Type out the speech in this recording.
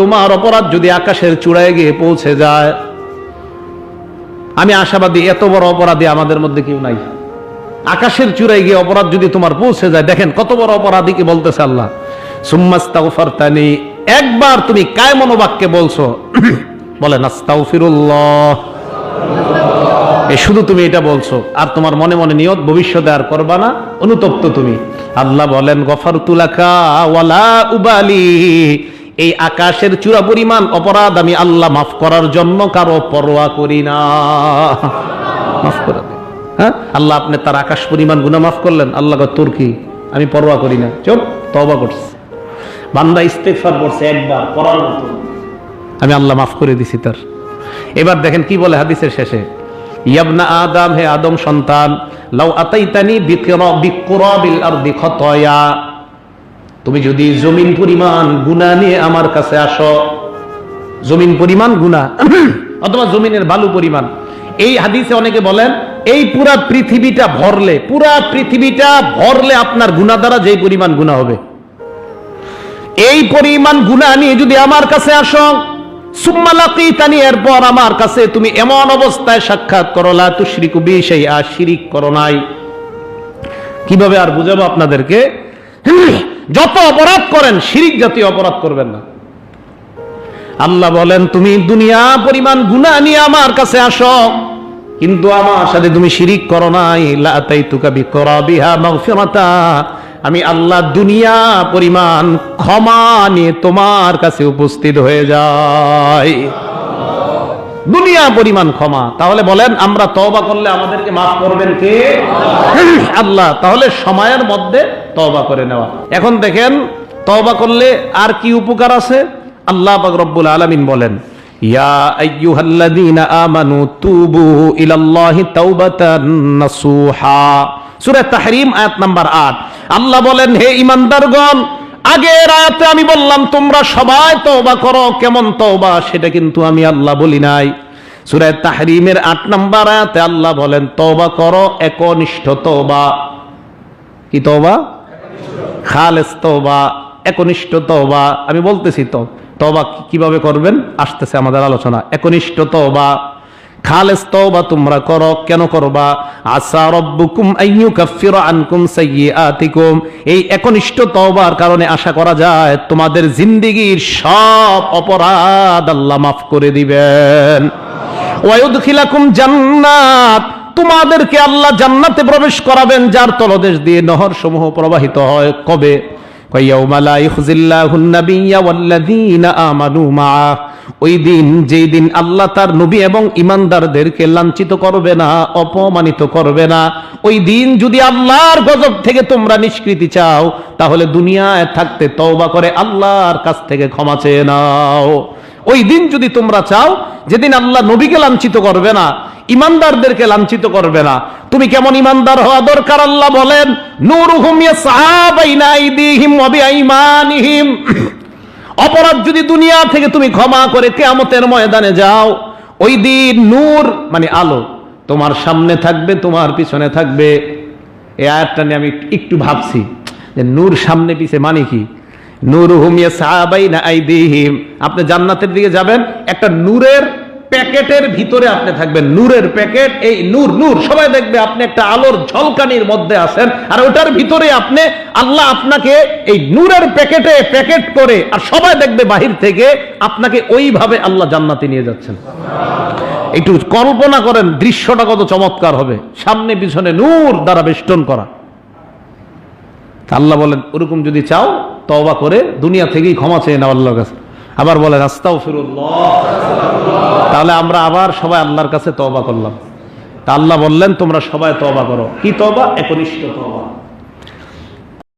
তোমার অপরাধ যদি আকাশের চূড়ায় গিয়ে পৌঁছে যায়, আমি আশাবাদী এত বড় অপরাধী আমাদের মধ্যে কেউ নাই। আকাশের চূড়ায় গিয়ে অপরাধ যদি তোমার পৌঁছে যায়, দেখেন কত বড় অপরাধী কি বলতেছে আল্লাহ। সুম্মাস্তাগফারতানি একবার তুমি কায় মনোবাক্যে বলছো বলে নাস্তাগফিরুল্লাহ এ শুধু তুমি এটা বলছো, আর তোমার মনে মনে নিয়ত ভবিষ্যতে আর করবা না, অনুতপ্ত তুমি। আল্লাহ বলেন গফার তুলাকা ওয়ালা উবালি এই আকাশের চূড়া পরিমাণ অপরাধ আমি আল্লাহ মাফ করার জন্য কারও পরোয়া করি না। মাফ হ্যাঁ? আল্লাহ আপনি তার আকাশ পরিমাণ গুণা মাফ করলেন। আল্লাহ তোর কি? আমি পরোয়া করি না। চল তবা করছে। বান্দা ইস্তেফার করছে একবার, করার মতো। আমি আল্লাহ মাফ করে দিছি তার। এবার দেখেন কি বলে হাদিসের শেষে। ইয়াবনা আদম, হে আদম সন্তান, লাউ আতাইতানি বিকরা খতয়া। তুমি যদি জমিন পরিমাণ গুনাহ নিয়ে আমার কাছে আসো, জমিন পরিমাণ গুনাহ অথবা জমিনের বালু পরিমাণ, এই হাদিসে অনেকে বলেন, এই পুরা পৃথিবীটা ভরলে, পুরা পৃথিবীটা ভরলে আপনার গুনাহ দ্বারা যেই পরিমাণ গুনাহ হবে। এই পরিমাণ গুনাহ নিয়ে যদি আমার কাছে আসো এরপর আমার কাছে তুমি এমন অবস্থায় সাক্ষাৎ করো, লা তুশরিকু বি সেই আর শিরিক করো নাই। কীভাবে আর বুঝাবো আপনাদেরকে? যত অপরাধ করেন, শিরিক জাতীয় অপরাধ করবেন না। আল্লাহ বলেন, তুমি দুনিয়া পরিমাণ গুনাহ নিয়ে আমার কাছে আসো। কিন্তু আমার সাথে তুমি শিরিক করো নাই। আমি আল্লাহ দুনিয়া পরিমাণ ক্ষমা নিয়ে তোমার কাছে উপস্থিত হয়ে যাই। দুনিয়া পরিমাণ ক্ষমা। তাহলে বলেন, আমরা তওবা করলে আমাদেরকে মাফ করবেন কে? আল্লাহ। তাহলে সময়ের মধ্যে তওবা করে নেওয়া। এখন দেখেন, তওবা করলে আর কি উপকার আছে? আল্লাহ রব্বুল আলামিন বলেন আইয়ুহাল্লাযীনা আমানু তুবু ইলাল্লাহি তাওবাতান নাসুহা। সূরা তাহরিম, আয়াত নাম্বার 8 আল্লাহ বলেন, হে ঈমানদারগণ, আগের আমি বললাম, তোমরা সবাই তওবা করো, কেমন তওবা? সেটা কিন্তু আমি আল্লাহ বলি নাই। সূরা তাহরিমের 8 নাম্বার আয়াতে আল্লাহ বলেন, তওবা করো, একনিষ্ঠ তওবা। কি তওবা? খালেস তওবা, একনিষ্ঠ তওবা। আমি বলতেছি তো, তওবা কি- কীভাবে করবেন? আসতেছে আমাদের আলোচনা। একনিষ্ঠ তওবা। খালেস তওবা তোমরা করো, কেন করবা? আসা রব্বুকুম আইয়ু আনকুম সাইয়্যাতিকুম। এই একনিষ্ঠ তওবার কারণে আশা করা যায় তোমাদের জিন্দেগীর সব অপরাধ আল্লাহ মাফ করে দিবেন। ওয়ায়ুদখিলাকুম জান্নাত। তোমাদেরকে আল্লাহ জান্নাতে প্রবেশ করাবেন, যার তলদেশ দিয়ে নহর সমূহ প্রবাহিত হয়। কবে? ওই দিন, যেই দিন আল্লাহ তার নবী এবং ইমানদারদেরকে লাঞ্ছিত করবে না, অপমানিত করবে না, ওই দিন যদি আল্লাহর গজব থেকে তোমরা নিষ্কৃতি চাও, তাহলে দুনিয়ায় থাকতে তওবা করে আল্লাহর কাছ থেকে ক্ষমা চেয়ে নাও। ওই দিন যদি তোমরা চাও, যেদিন আল্লাহ নবীকে লাঞ্ছিত করবে না, ইমানদারদেরকে লাঞ্ছিত করবে না, তুমি কেমন ইমানদার হওয়া দরকার আল্লাহ বলেন? অপরাধ যদি দুনিয়া থেকে তুমি ক্ষমা করে কেয়ামতের ময়দানে যাও, ওই দিন নূর মানে আলো তোমার সামনে থাকবে, তোমার পিছনে থাকবে। এই আয়াতটা নিয়ে আমি একটু ভাবছি, যে নূর সামনে পিছে মানে কি? আপনি জান্নাতের দিকে যাবেন, একটা নূরের প্যাকেটের ভিতরে আপনি থাকবেন। নূরের প্যাকেট, এই নূর নূর, সবাই দেখবে আপনি একটা আলোর ঝলকানির মধ্যে আছেন, আর ওটার ভিতরে আপনি আল্লাহ আপনাকে এই নূরের প্যাকেটে প্যাকেট করে, আর সবাই দেখবে বাহির থেকে আপনাকে ওইভাবে আল্লাহ জান্নাতে নিয়ে যাচ্ছেন। একটু কল্পনা করেন, দৃশ্যটা কত চমৎকার হবে। সামনে, পিছনে নূর দ্বারা বেষ্টন করা। আল্লাহ বলেন, ওরকম যদি চাও তওবা করে দুনিয়া থেকেই ক্ষমা চেয়ে নেওয়া আল্লাহর কাছে আবার বলে রাস্তাও ফিরুল্লাহ তাহলে আমরা আবার সবাই আল্লাহর কাছে তবা করলাম। তা আল্লাহ বললেন, তোমরা সবাই তবা করো। কি তবা একনিষ্ঠ তওবা।